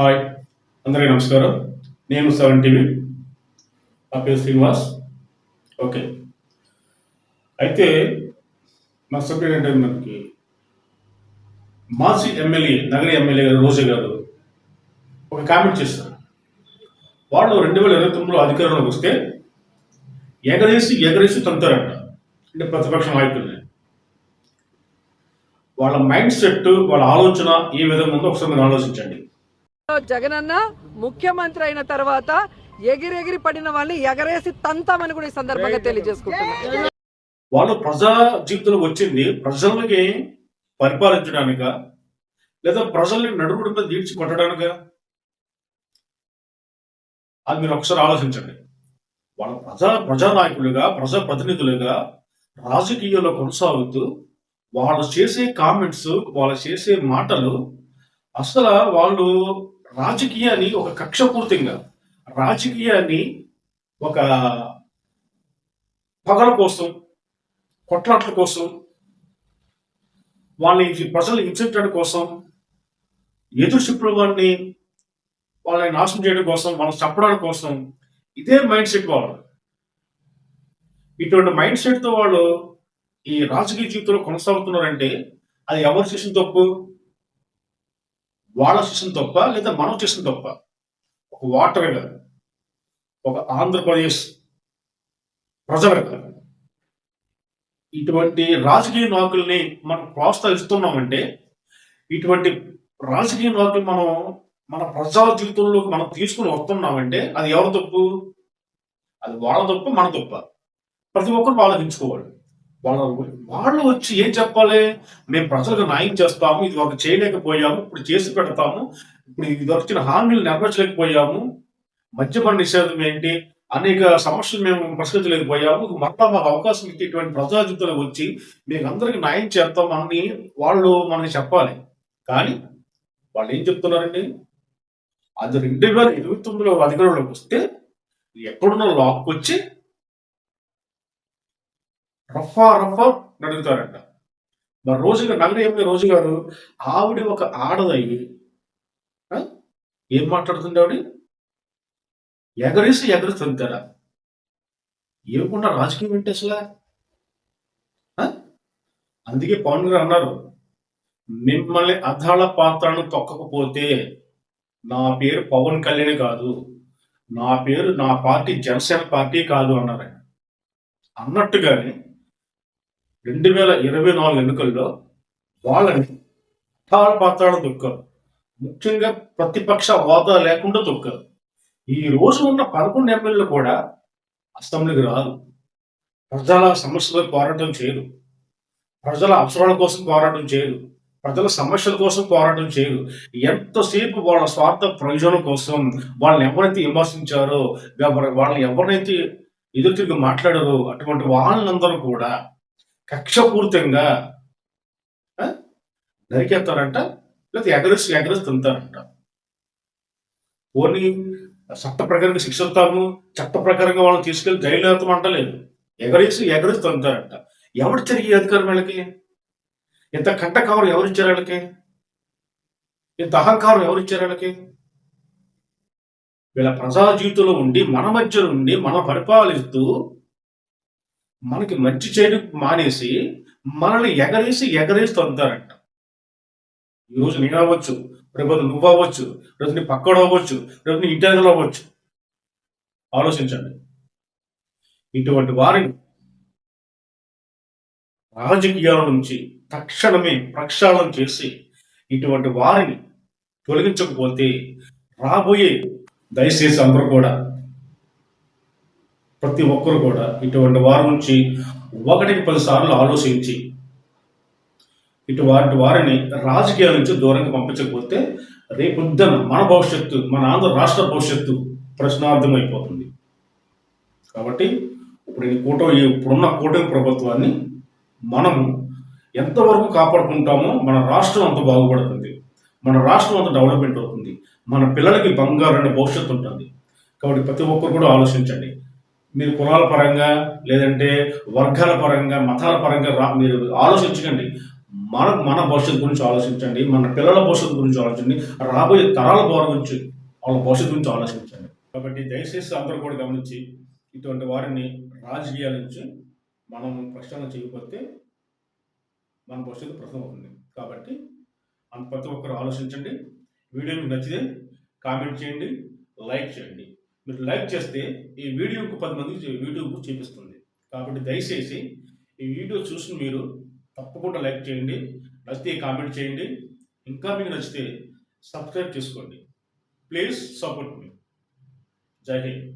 Hi అందరికీ నమస్కారం. నేను సెవెన్ టీవీ. నా పేరు శ్రీనివాస్. ఓకే. అయితే నా సబ్జెక్ట్ అంటే మనకి మాజీ ఎమ్మెల్యే నగర ఎమ్మెల్యే గారు రోజా గారు ఒక కామెంట్ చేస్తారు వాళ్ళు రెండు వేల ఇరవై తొమ్మిదిలో అధికారంలోకి వస్తే ఎగరేసి ఎగరేసి తంతారంట. అంటే ప్రతిపక్ష నాయకుల్ని. వాళ్ళ మైండ్ సెట్ వాళ్ళ ఆలోచన ఏ విధంగా ఉందో ఒకసారి మీరు ఆలోచించండి. జగనన్న ముఖ్యమంత్రి అయిన తర్వాత ఎగిరెగిరి పడిన వాళ్ళని ఎగరేసి తంతామని కూడా ఈ సందర్భంగా తెలియజేసుకుంటున్నాను వాళ్ళు ప్రజా జీవితంలో వచ్చింది ప్రజలకి పరిపాలించడానిక? లేదా ప్రజల్ని నడుముడి మీద తీర్చి కొట్టడానిక? అది మీరు ఒకసారి ఆలోచించండి. వాళ్ళ ప్రజా ప్రజానాయకులుగా ప్రజా ప్రతినిధులుగా రాజకీయాల్లో కొనసాగుతూ వాళ్ళు చేసే కామెంట్స్ వాళ్ళు చేసే మాటలు అసలు వాళ్ళు రాజకీయాన్ని ఒక కక్షపూర్తిగా రాజకీయాన్ని ఒక పగల కోసం కొట్లాట్ల కోసం వాళ్ళని ప్రజలు హింసించడం కోసం ఎదురు చెప్పిన వాళ్ళని వాళ్ళని నాశనం చేయడం కోసం వాళ్ళని చంపడానికి కోసం ఇదే మైండ్ సెట్ వాళ్ళు. ఇటువంటి మైండ్ సెట్తో వాళ్ళు ఈ రాజకీయ జీవితంలో కొనసాగుతున్నారంటే అది ఎవరు చేసిన తప్పు? వాళ్ళ చేసిన తప్ప లేదా మనం చేసిన తప్ప ఒక వాటర్ కాదు ఒక ఆంధ్రప్రదేశ్ ప్రజలుగా ఇటువంటి రాజకీయ నాయకుల్ని మనం ప్రోత్సహిస్తున్నామంటే ఇటువంటి రాజకీయ నాయకులు మనం మన ప్రజా జీవితంలో మనం తీసుకుని వస్తున్నామంటే అది ఎవరి తప్పు? అది వాళ్ళ తప్పు మన తప్ప. ప్రతి ఒక్కరు ఆలోచించుకోవాలి. వాళ్ళ వాళ్ళు వచ్చి ఏం చెప్పాలి? మేము ప్రజలకు న్యాయం చేస్తాము ఇది ఒక చేయలేకపోయాము ఇప్పుడు చేసి పెడతాము ఇప్పుడు ఇది వచ్చిన హామీలు నెరవేర్చలేకపోయాము మద్యపాన నిషేధం ఏంటి అనేక సమస్యలు మేము పరిష్కరించలేకపోయాము మరలా మాకు అవకాశం ఇచ్చేటువంటి ఇటువంటి వచ్చి మీకు అందరికి న్యాయం చేస్తాం అని వాళ్ళు మనకి చెప్పాలి. కానీ వాళ్ళు ఏం చెప్తున్నారండి? అది రెండు వేల ఇరవై తొమ్మిదిలో అధికారంలోకి వస్తే ఎక్కడున్న లాక్ వచ్చి రఫా రఫా నడుగుతారంట. మరి రోజు గారు నగర ఏమి రోజు గారు ఆవిడ ఒక ఆడదయ్యి ఏం మాట్లాడుతుంది ఆవిడ ఎగరేసి ఎగరుతుంటారా ఏమకుండా రాజకీయం ఏంటి అసలు? అందుకే పవన్ గారు అన్నారు మిమ్మల్ని అధాళ పాత్రను తొక్కకపోతే నా పేరు పవన్ కళ్యాణ్ కాదు. నా పేరు నా పార్టీ జనసేన పార్టీ కాదు అన్నారు అన్నట్టుగానే రెండు వేల ఇరవై నాలుగు ఎన్నికల్లో వాళ్ళని అధాళ పాత్రను తొక్కారు ముఖ్యంగా ప్రతిపక్ష హోదా లేకుండా తొక్కారు ఈ రోజు ఉన్న పదకొండు ఎమ్మెల్యేలు కూడా అసెంబ్లీకి రాదు ప్రజల సమస్యలపై పోరాటం చేయరు. ప్రజల అవసరాల కోసం పోరాటం చేయరు. ప్రజల సమస్యల కోసం పోరాటం చేయరు. ఎంతసేపు వాళ్ళ స్వార్థ ప్రయోజనం కోసం వాళ్ళని ఎవరైతే విమర్శించారో వాళ్ళని ఎవరినైతే ఎదురు తిరిగి మాట్లాడారో అటువంటి వాళ్ళందరూ కూడా కక్షపూరితంగా నరికేస్తారంట లేకపోతే ఎగరేసి ఎగరేసి తింటారంట. పోనీ చట్ట ప్రకారంగా శిక్ష ఇస్తాము చట్ట ప్రకారంగా వాళ్ళని తీసుకెళ్ళి జైలు వేస్తాం అంటలేదు. ఎగరేసి ఎగరేసి తింటారంట. ఎవరు తిరిగి అధికారం వీళ్ళకి? ఇంత కంట కవర్ ఎవరు ఇచ్చారు వీళ్ళకి? ఇంత అహంకారం ఎవరు ఇచ్చారు వీళ్ళకి? వీళ్ళ ప్రజా జీవితంలో ఉండి మన మధ్య ఉండి మనం పరిపాలిస్తూ మనకి మంచి చేయడం మానేసి మనల్ని ఎగరేసి ఎగరేసి తంతారంట ఈరోజు నేను అవ్వచ్చు రేపు నువ్వు అవ్వచ్చు రేపు నీ పక్కడు అవ్వచ్చు రేపు నీ ఇంటర్నల్ అవ్వచ్చు. ఆలోచించండి. ఇటువంటి వారిని రాజకీయాల నుంచి తక్షణమే ప్రక్షాళన చేసి ఇటువంటి వారిని తొలగించకపోతే రాబోయే దయచేసి అందరూ కూడా ప్రతి ఒక్కరు కూడా ఇటువంటి వారి నుంచి ఒకటికి పదిసార్లు ఆలోచించి ఇటువంటి వారిని రాజకీయాల నుంచి దూరంగా పంపించకపోతే రేపొద్దున మన భవిష్యత్తు మన ఆంధ్ర రాష్ట్ర భవిష్యత్తు ప్రశ్నార్థం అయిపోతుంది కాబట్టి ఇప్పుడు ఈ కూటమి ఇప్పుడున్న కూటమి ప్రభుత్వాన్ని మనము ఎంతవరకు కాపాడుకుంటామో మన రాష్ట్రం అంత బాగుపడుతుంది. మన రాష్ట్రం అంత డెవలప్మెంట్ అవుతుంది. మన పిల్లలకి బంగారు భవిష్యత్తు ఉంటుంది. కాబట్టి ప్రతి ఒక్కరు కూడా ఆలోచించండి. మీరు కులాల పరంగా లేదంటే వర్గాల పరంగా మతాల పరంగా రా మీరు ఆలోచించకండి. మన మన భవిష్యత్తు గురించి ఆలోచించండి మన పిల్లల భవిష్యత్తు గురించి ఆలోచించండి రాబోయే తరాల గురించి వాళ్ళ భవిష్యత్తు గురించి ఆలోచించండి. కాబట్టి దయచేసి అందరూ కూడా గమనించి ఇటువంటి వారిని రాజకీయాల నుంచి మనం ప్రశ్న చేయకపోతే మన భవిష్యత్తు ప్రశ్న అవుతుంది. కాబట్టి అంత ప్రతి ఒక్కరు ఆలోచించండి. వీడియో మీకు నచ్చితే కామెంట్ చేయండి లైక్ చేయండి. మీరు లైక్ చేస్తే ఈ వీడియోకు పది మందికి యూట్యూబ్ చూపిస్తుంది. కాబట్టి దయచేసి ఈ వీడియో చూసి మీరు తప్పకుండా లైక్ చేయండి నచ్చితే కామెంట్ చేయండి ఇంకా మీకు నచ్చితే సబ్స్క్రైబ్ చేసుకోండి. Please support me. జై హింద్.